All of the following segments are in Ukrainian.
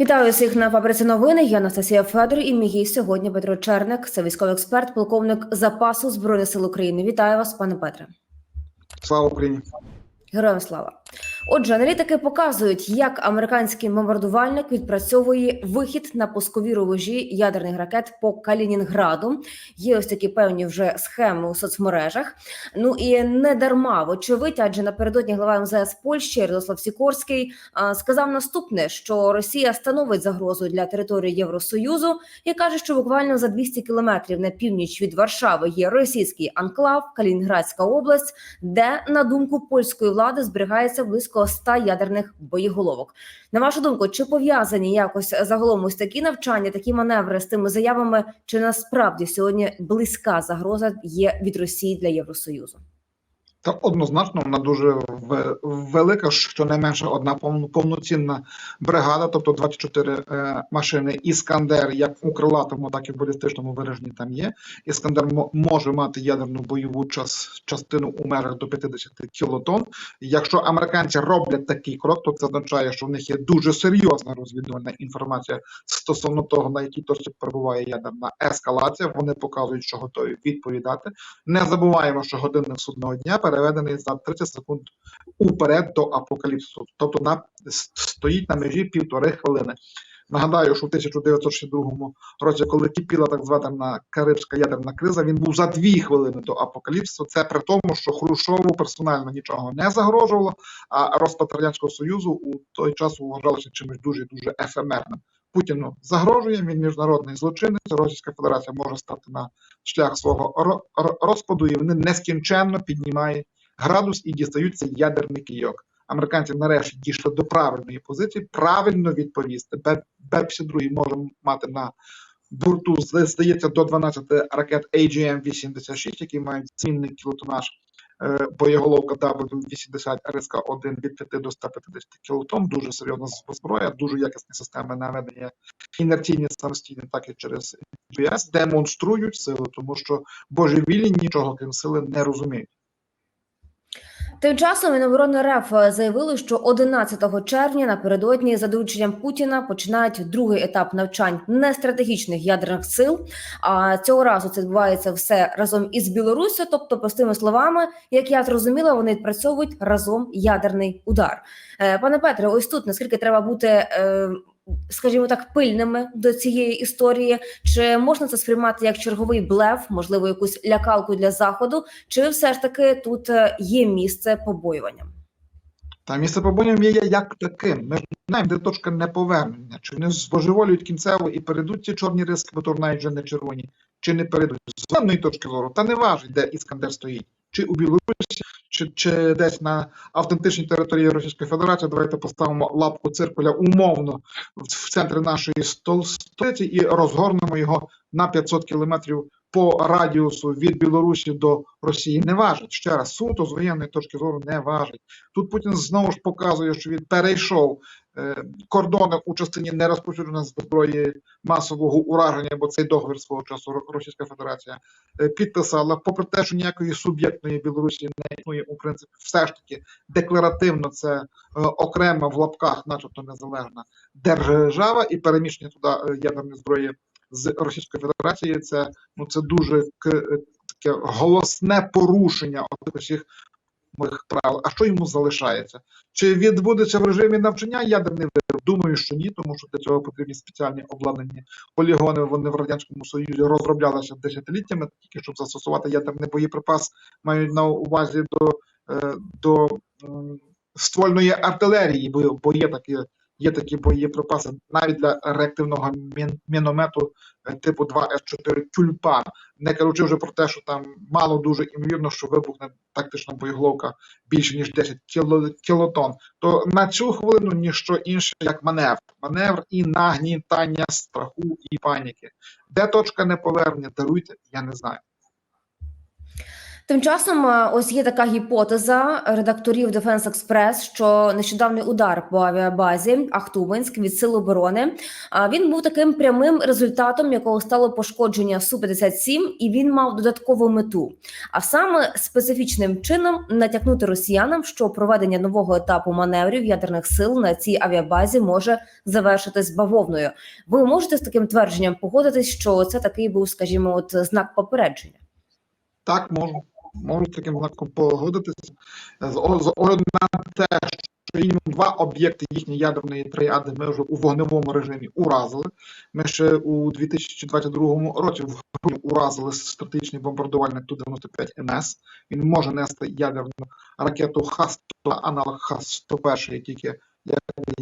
Вітаю всіх на фабриці новини. Я Анастасія Федор і мій гість сьогодні Петро Черник. Це військовий експерт, полковник запасу збройних сил України. Вітаю вас, пане Петре. Слава Україні! Героям слава. Отже, аналітики показують, як американський бомбардувальник відпрацьовує вихід на пускові рубежі ядерних ракет по Калінінграду. Є ось такі певні вже схеми у соцмережах. Ну і не дарма, вочевидь, адже напередодні глава МЗС Польщі Ярослав Сікорський сказав наступне: що Росія становить загрозу для території Євросоюзу і каже, що буквально за 200 кілометрів на північ від Варшави є російський анклав, Калінінградська область, де на думку польської влади зберігається близько 100 ядерних боєголовок. На вашу думку, чи пов'язані якось загалом ось такі навчання, такі маневри з тими заявами, чи насправді сьогодні близька загроза є від Росії для Євросоюзу? Та однозначно вона дуже велика, щонайменше одна повно- повноцінна бригада, тобто 24 е, машини Іскандер, як у крилатому, так і в балістичному вираженні там є. Іскандер може мати ядерну бойову час, частину у межах до 50 кілотон. Якщо американці роблять такий крок, то це означає, що в них є дуже серйозна розвідувальна інформація стосовно того, на якій точці перебуває ядерна ескалація. Вони показують, що готові відповідати. Не забуваємо, що годинник судного дня переведений за 30 секунд уперед до апокаліпсису, тобто на стоїть на межі півтори хвилини. Нагадаю, що в 1962 році, коли кипіла так звана Карибська ядерна криза, він був за дві хвилини до апокаліпсису. Це при тому, що Хрущову персонально нічого не загрожувало, а розпад радянського союзу у той час вважалося чимось дуже дуже ефемерним. Путіну загрожує він міжнародний злочинець. Російська Федерація може стати на шлях свого ро- ро- розпаду, і вони нескінченно піднімають градус і дістаються ядерний кийок. Американці нарешті дійшли до правильної позиції, правильно відповісти. Б-52 може мати на борту, здається, до 12 ракет AGM-86, які мають змінний кілотонаж. Е, Боєголовка W-80 РСК-1 від 5 до 150 кілотон. Дуже серйозна зброя, дуже якісні системи наведення інерційні самостійні, так і через GPS, демонструють силу, тому що божевілі нічого крім сили не розуміють. Тим часом Міноборони РФ заявили, що 11 червня напередодні за дорученням Путіна починають другий етап навчань нестратегічних ядерних сил. А цього разу це відбувається все разом із Білоруссю. Тобто, простими словами, як я зрозуміла, вони відпрацьовують разом ядерний удар. Е, Пане Петре, ось тут наскільки треба бути. Скажімо так, пильними до цієї історії, чи можна це сприймати як черговий блеф, можливо, якусь лякалку для заходу, чи все ж таки тут е, є місце побоюванням? Та місце побоєм є як таким. Ми ж не знаємо, де точка неповернення. Чи вони збожеволюють кінцево і перейдуть ці чорні риски, бо то навіть вже не червоні, чи не перейдуть. З певної точки зору, та не важить, де Іскандер стоїть. Чи у Білорусі, чи, чи десь на автентичній території Російської Федерації. Давайте поставимо лапку циркуля умовно в, центрі нашої стол- столиці і розгорнемо його на 500 кілометрів по радіусу від Білорусі до Росії. Не важить. Ще раз, суто з воєнної точки зору не важить. Тут Путін знову ж показує, що він перейшов е, кордони у частині нерозповсюдження зброї масового ураження, бо цей договір свого часу Російська Федерація е, підписала. Попри те, що ніякої суб'єктної Білорусі не існує, у принципі, все ж таки декларативно це е, окрема в лапках, начебто незалежна держава, і переміщення туди ядерної зброї з Російської Федерації. Це ну це дуже к- таке голосне порушення усіх моїх правил. А що йому залишається? Чи відбудеться в режимі навчання ядерний вибух? Думаю, що ні, тому що для цього потрібні спеціальні обладнані полігони. Вони в радянському союзі розроблялися десятиліттями, тільки щоб застосувати ядерний боєприпас, мають на увазі до, е, до ствольної артилерії, бо, бо є такі. Є такі боєприпаси навіть для реактивного міномету е, типу 2С4 тюльпан, не кажучи вже про те, що там мало дуже імовірно, що вибухне тактична боєголовка більше ніж 10 кіло, кілотон. То на цю хвилину ніщо інше як маневр, маневр і нагнітання страху і паніки. Де точка неповернення? Даруйте, я не знаю. Тим часом, е, ось є така гіпотеза редакторів Defense Express, що нещодавній удар по авіабазі Ахтубинськ від сил оборони. А він був таким прямим результатом, якого стало пошкодження су 57 і він мав додаткову мету. А саме специфічним чином натякнути росіянам, що проведення нового етапу маневрів ядерних сил на цій авіабазі може завершитись бавовною. Ви можете з таким твердженням погодитись, що це такий був, скажімо, от знак попередження. Так, можу. Можу з таким знаком погодитися. З огляду на те, що мінімум два об'єкти їхньої ядерної тріади ми вже у вогневому режимі уразили. Ми ще у 2022 році в грудні уразили стратегічний бомбардувальник Ту-95МС. Він може нести ядерну ракету Х-100, аналог Х-101, тільки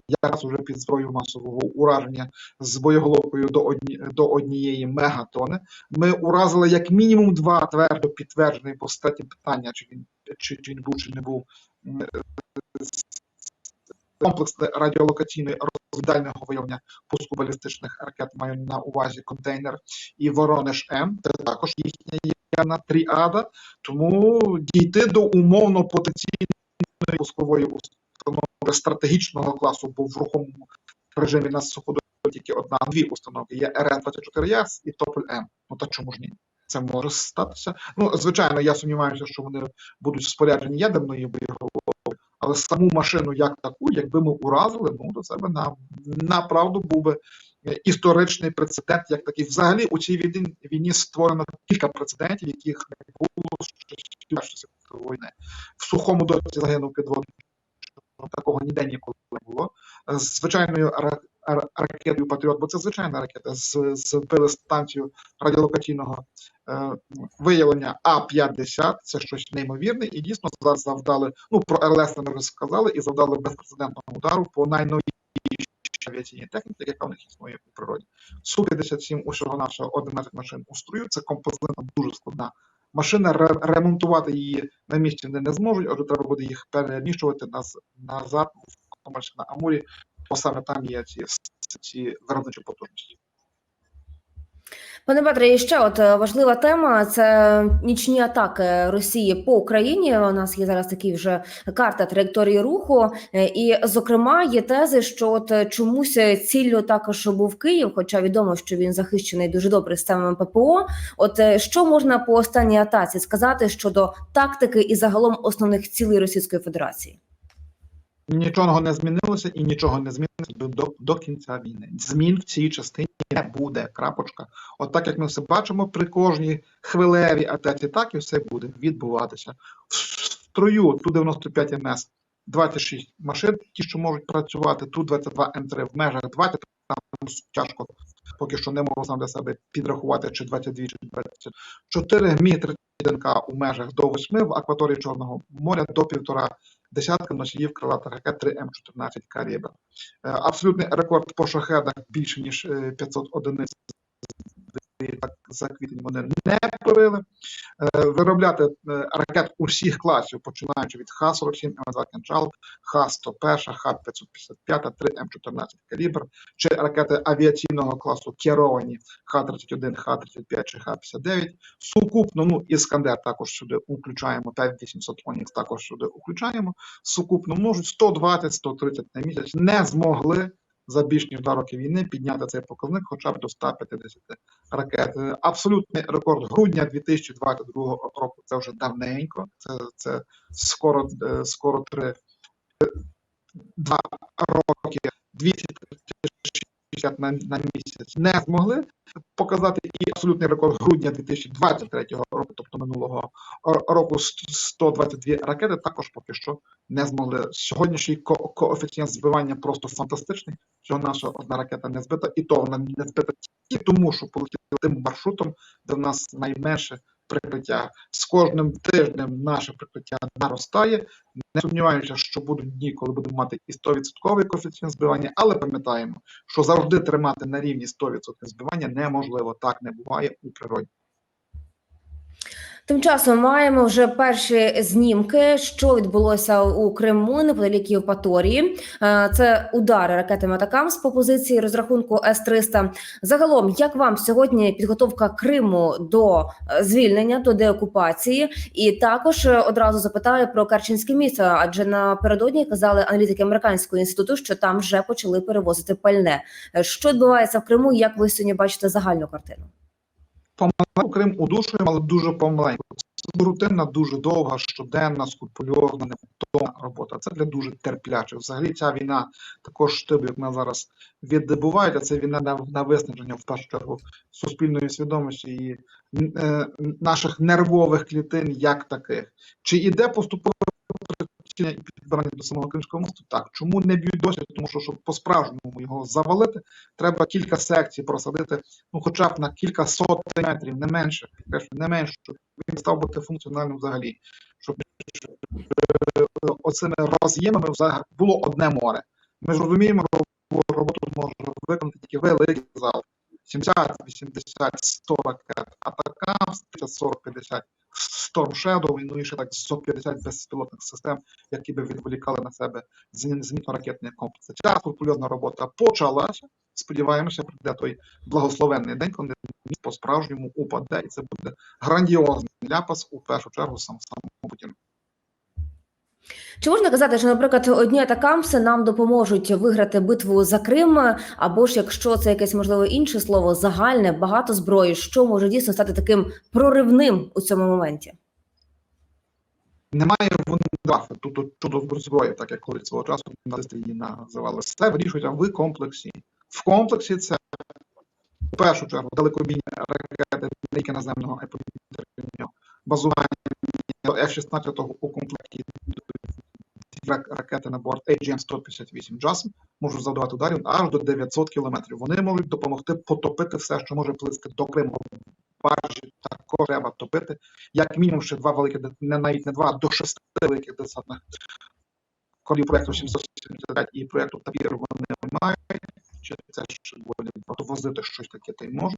якраз уже під зброєю масового ураження з боєголовкою до, одні, до однієї мегатони. Ми уразили як мінімум два твердо підтверджені по статі питання, чи він чи, чи він був, чи не був комплексне радіолокаційне розвідального виявлення пуску балістичних ракет маю на увазі контейнер і Воронеж М. Це також їхня ядерна тріада. Тому дійти до умовно потенційної пускової установи стратегічного класу, бо в рухомому режимі нас суходить тільки одна дві установки. Є РС-24С і Тополь М. Ну та чому ж ні? Це може статися. Ну, звичайно, я сумніваюся, що вони будуть споряджені ядерною боєголовкою, але саму машину як таку, якби ми уразили, ну до себе на направду був би історичний прецедент, як такий. Взагалі у цій війні, створено кілька прецедентів, яких не було часів війни. В сухому доці загинув підводний такого ніде ніколи не було. З звичайною ра- ра- ракетою Патріот, бо це звичайна ракета, з, збили станцію радіолокаційного е, виявлення А-50, це щось неймовірне, і дійсно зараз завдали, ну про РЛС вже сказали, і завдали безпрецедентного удару по найновішій авіаційній техніці, яка в них існує у природі. Су-57 усього нашого 11 машин у струю, це композитна дуже складна машина, ре- ремонтувати її на місці вони не зможуть, отже, треба буде їх переміщувати наз, назад в Комарськ на Амурі, бо саме там є ці, ці виробничі потужності. Пане Петре, і ще от е, важлива тема це нічні атаки Росії по Україні. У нас є зараз такі вже карта траєкторії руху, Е, і зокрема є тези, що от е, чомусь ціллю також був Київ, хоча відомо, що він захищений дуже добре системами ППО. От що можна по останній атаці сказати щодо тактики і загалом основних цілей Російської Федерації? Нічого не змінилося і нічого не зміниться до, до до, кінця війни. Змін в цій частині не буде. Крапочка. От так як ми все бачимо, при кожній хвилевій атаці так і все буде відбуватися. В строю ту 95 МС 26 машин, ті, що можуть працювати, ту 22 М3 в межах 20, там тяжко поки що не можу сам для себе підрахувати, чи 22, чи 24 мі 31 у межах до 8 в акваторії Чорного моря до 1,5 десяткам носіїв крилатих ракет 3М14 Карібер. Е, абсолютний рекорд по шахедах більше ніж е, 500 одиниць так, за квітень вони не побили. Е, Виробляти е, ракет усіх класів, починаючи від Х-47, М2 «Кінжал», Х-101, Х-555, 3 М14 калібр, чи ракети авіаційного класу керовані Х-31, Х-35 чи Х-59. Сукупно, ну, Іскандер також сюди включаємо, 5800 Онікс також сюди включаємо. Сукупно можуть 120-130 на місяць. Не змогли за більш ніж два роки війни підняти цей показник хоча б до 150 ракет. Абсолютний рекорд грудня 2022 року. Це вже давненько. Це, це скоро, е, скоро три два роки 260 на, на місяць не змогли показати і абсолютний рекорд грудня 2023 року, тобто минулого ро- року, 122 ракети також поки що не змогли. Сьогоднішній ко- коефіцієнт збивання просто фантастичний. Всього наша одна ракета не збита, і то вона не збита тільки тому, що полетіла тим маршрутом, де в нас найменше прикриття. З кожним тижнем наше прикриття наростає. Не сумніваюся, що будуть дні, коли будемо мати і 100% коефіцієнт збивання, але пам'ятаємо, що завжди тримати на рівні 100% збивання неможливо. Так не буває у природі. Тим часом маємо вже перші знімки, що відбулося у Криму неподалік Євпаторії. Е, Це удари ракетами Атакамс по позиції розрахунку С-300. Загалом, як вам сьогодні підготовка Криму до е, звільнення, до деокупації? І також е, одразу запитаю про Керченське місто, адже напередодні казали аналітики американського інституту, що там вже почали перевозити пальне. Що відбувається в Криму? Як ви сьогодні бачите загальну картину? Помаленьку Крим удушуємо, але дуже помаленьку. Це рутинна, дуже довга, щоденна, скрупульозна, непотомна робота. Це для дуже терплячих. Взагалі ця війна також штиб, як ми зараз відбувають, а це війна на, на виснаження в першу чергу суспільної свідомості і е, наших нервових клітин як таких. Чи іде поступове причина і підбирання до самого Кримського мосту? Так. Чому не б'ють досі? Тому що, щоб по-справжньому його завалити, треба кілька секцій просадити, ну хоча б на кілька сотень метрів, не менше, не менше, щоб він став бути функціональним взагалі. Щоб е, оцими роз'ємами взагалі було одне море. Ми ж розуміємо, роботу може виконати тільки великий зал. 70, 80, 100 ракет Атакам, 40, 50 Storm Shadow, ну і ще так 150 безпілотних систем, які би відволікали на себе зені- зенітно-ракетні комплекси. Ця скрупульозна робота почалася. Сподіваємося, прийде той благословенний день, коли по-справжньому упаде, і це буде грандіозний ляпас у першу чергу сам Путіну. Чи можна казати, що, наприклад, одні атакамси нам допоможуть виграти битву за Крим, або ж якщо це якесь можливо інше слово, загальне, багато зброї, що може дійсно стати таким проривним у цьому моменті? Немає вундервафи, тут чудо зброї, так як колись свого часу її називали. Все вирішують в комплексі. В комплексі це в першу чергу далекобійні ракети наземного і базування F-16 у комплекті ракети на борт AGM-158 JASM можуть завдавати ударів аж до 900 кілометрів. Вони можуть допомогти потопити все, що може плисти до Криму. Баржі також треба топити як мінімум ще два великі, не навіть не два, а до шести великих десантних кораблів проєкту 775 і проєкту Табір вони мають. Чи це ще буде возити щось таке, та й може.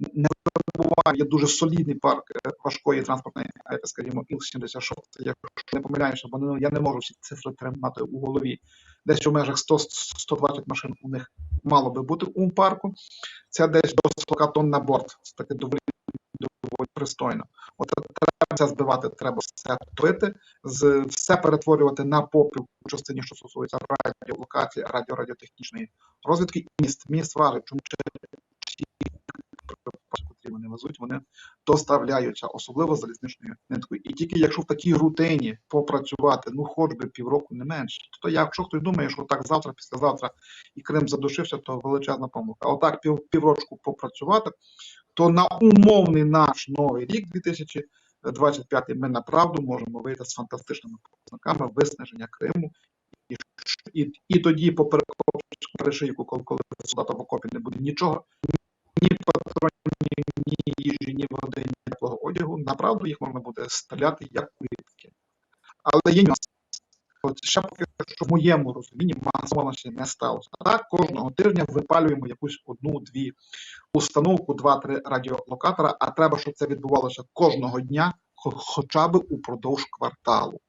Не забуваємо, є дуже солідний парк е, важкої транспортної, е, скажімо, Іл-76, якщо не помиляюся, бо ну, я не можу всі цифри тримати у голові. Десь у межах 100-120 машин у них мало би бути у парку. Це десь до 40 тонн на борт. Це таке доволі доволі пристойно. От треба це збивати, треба все топити, все перетворювати на попіл у частині, що стосується радіолокації, радіорадіотехнічної розвідки. Міст міст важить, чому вони везуть, вони доставляються, особливо залізничною ниткою. І тільки якщо в такій рутині попрацювати, ну хоч би півроку не менше, то якщо хтось думає, що так завтра, післязавтра і Крим задушився, то величезна помилка. А отак пів піврочку попрацювати, то на умовний наш новий рік 2025 ми направду можемо вийти з фантастичними показниками виснаження Криму. І, і, і тоді по перешийку, коли, коли солдата в окопі не буде нічого, ні патронів, ні їжі, ні води, ні теплого одягу, направду їх можна буде стріляти як кулітки. Але є нюанс. От ще поки що в моєму розумінні масованості не сталося. Так кожного тижня випалюємо якусь одну-дві установку, два-три радіолокатора, а треба, щоб це відбувалося кожного дня, хоча б упродовж кварталу.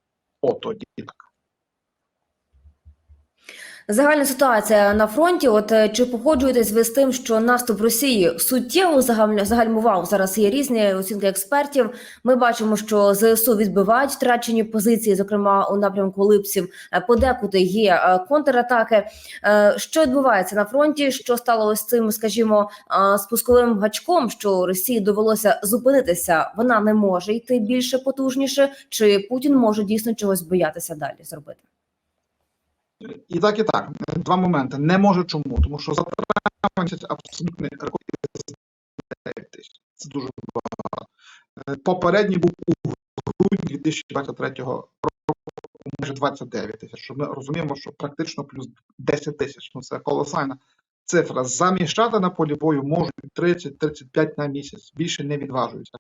От тоді так. Загальна ситуація на фронті. От е, чи погоджуєтесь ви з тим, що наступ Росії суттєво загальм- загальмував? Зараз є різні оцінки експертів. Ми бачимо, що ЗСУ відбивають втрачені позиції, зокрема у напрямку Липсів. Е, Подекуди є е, контратаки. Що відбувається на фронті? Що стало ось цим, скажімо, спусковим гачком, що Росії довелося зупинитися? Вона не може йти більше потужніше, чи Путін може дійсно чогось боятися далі зробити? І так, і так. Два моменти. Не може чому, тому що за травень абсолютний рекорд 9 тисяч. Це дуже багато. Е, Попередній був у грудні 2023 року майже 29 тисяч. Ми розуміємо, що практично плюс 10 тисяч. Ну це колосальна цифра. Заміщати на полі бою можуть 30-35 на місяць. Більше не відважуються.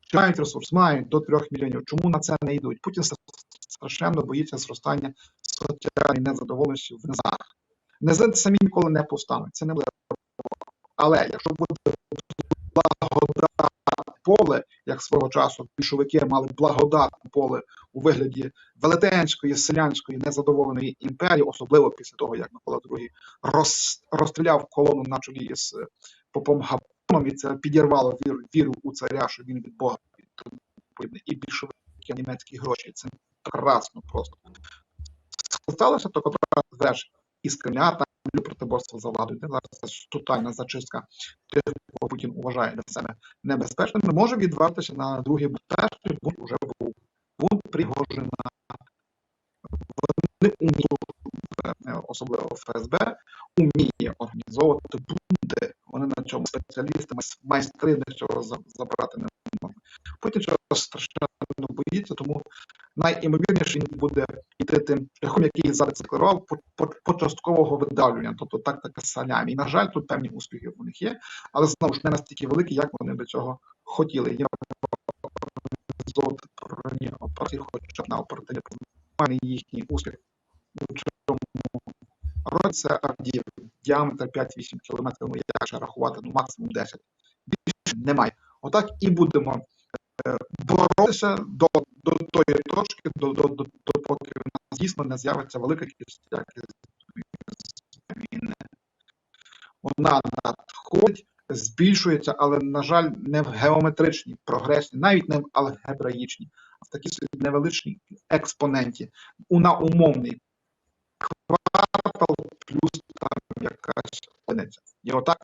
Чи мають ресурс? Мають до 3 мільйонів. Чому на це не йдуть? Путін страшенно боїться зростання соціальної незадоволеності в низах. Низи самі ніколи не повстануть, це не буде. Але якщо буде благодатний поле, як свого часу більшовики мали благодатне поле у вигляді велетенської селянської незадоволеної імперії, особливо після того, як Микола II роз, розстріляв колону на чолі із е, попом Гапоном, і це підірвало віру, віру у царя, що він від Бога і більшовики німецькі гроші. Це прекрасно просто. Сталося котра верш із Кремля та протиборство за владою. Це зараз тотальна зачистка тих, кого Путін вважає для себе небезпечним, може відвертися на другий. Перший бунт вже був. Бунт Пригожина. Вони уміють, особливо ФСБ, уміє організовувати бунти. Вони на цьому спеціалісти, майс- майстри цього забрати не можна. Путін цього страшенно боїться, тому найімовірніше він буде йти тим шляхом, який задекларував по, по, початкового видавлювання, тобто тактика салямі. І, на жаль, тут певні успіхи у них є, але знову ж не настільки великі, як вони до цього хотіли. Є золоті операції, хоча б на оперативні плані їхній успіх у цьому році це Авдіїв, діаметр 5-8 кілометрів, ну як ще рахувати, ну максимум 10. Більше немає. Отак і будемо е, боротися до, точки, до, до, до, до поки в нас дійсно не з'явиться велика кількість війни. Вона надходить, збільшується, але, на жаль, не в геометричній прогресії, навіть не в алгебраїчній, а в такій собі невеличкій експоненті. На умовний квартал плюс там якась одиниця. І отак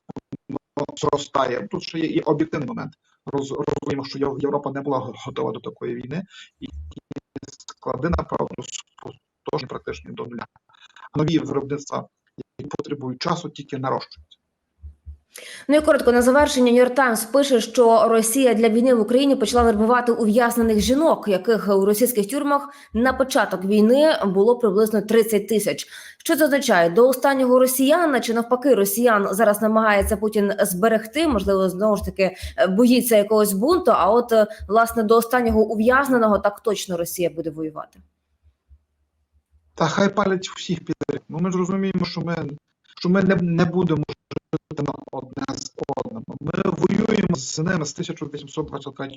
воно зростає. Тут ще є і об'єктивний момент. Розуміємо, що Європа не була готова до такої війни, і склади, направду, спустошені практично до нуля. А нові виробництва, які потребують часу, тільки нарощуються. Ну і коротко на завершення Нью-Йорк Таймс пише, що Росія для війни в Україні почала вербувати ув'язнених жінок, яких у російських тюрмах на початок війни було приблизно 30 тисяч. Що це означає? До останнього росіяна чи навпаки росіян зараз намагається Путін зберегти, можливо, знову ж таки е, боїться якогось бунту. А от е, власне до останнього ув'язненого так точно Росія буде воювати. Та хай палять всіх підряд. Ну ми ж розуміємо, що ми, що ми не, не будемо жити на одне з одним. Ми воюємо з ними з 1823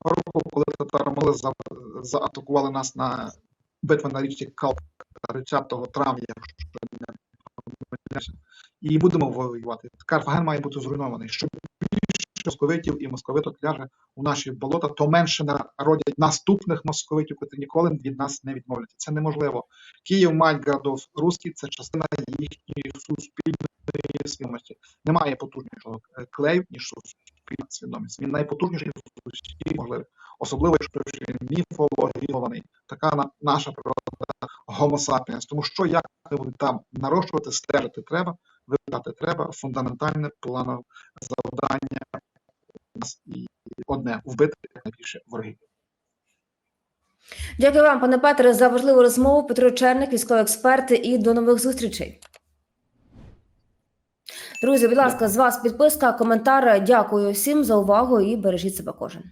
року, коли татари мали за, заатакували нас на битва на річці Калка 30 травня, якщо не і будемо воювати. Карфаген має бути зруйнований. Що більше московитів і московиток ляже у наші болота, то менше народять наступних московитів, які ніколи від нас не відмовляться. Це неможливо. Київ, мать городов русський це частина їхньої суспільної свідомості. Немає потужнішого е, клею, ніж суспільна свідомість. Він найпотужніший з усіх можливих, особливо якщо він міфологізований. Така на- наша природа Homo. Тому що як там нарощувати, стежити треба, вибирати треба. Фундаментальне планове завдання і одне вбити найбільше ворогів. Дякую вам, пане Петре, за важливу розмову. Петро Черник, військовий експерт, і до нових зустрічей. Друзі, будь ласка, з вас підписка, коментар. Дякую всім за увагу і бережіть себе кожен.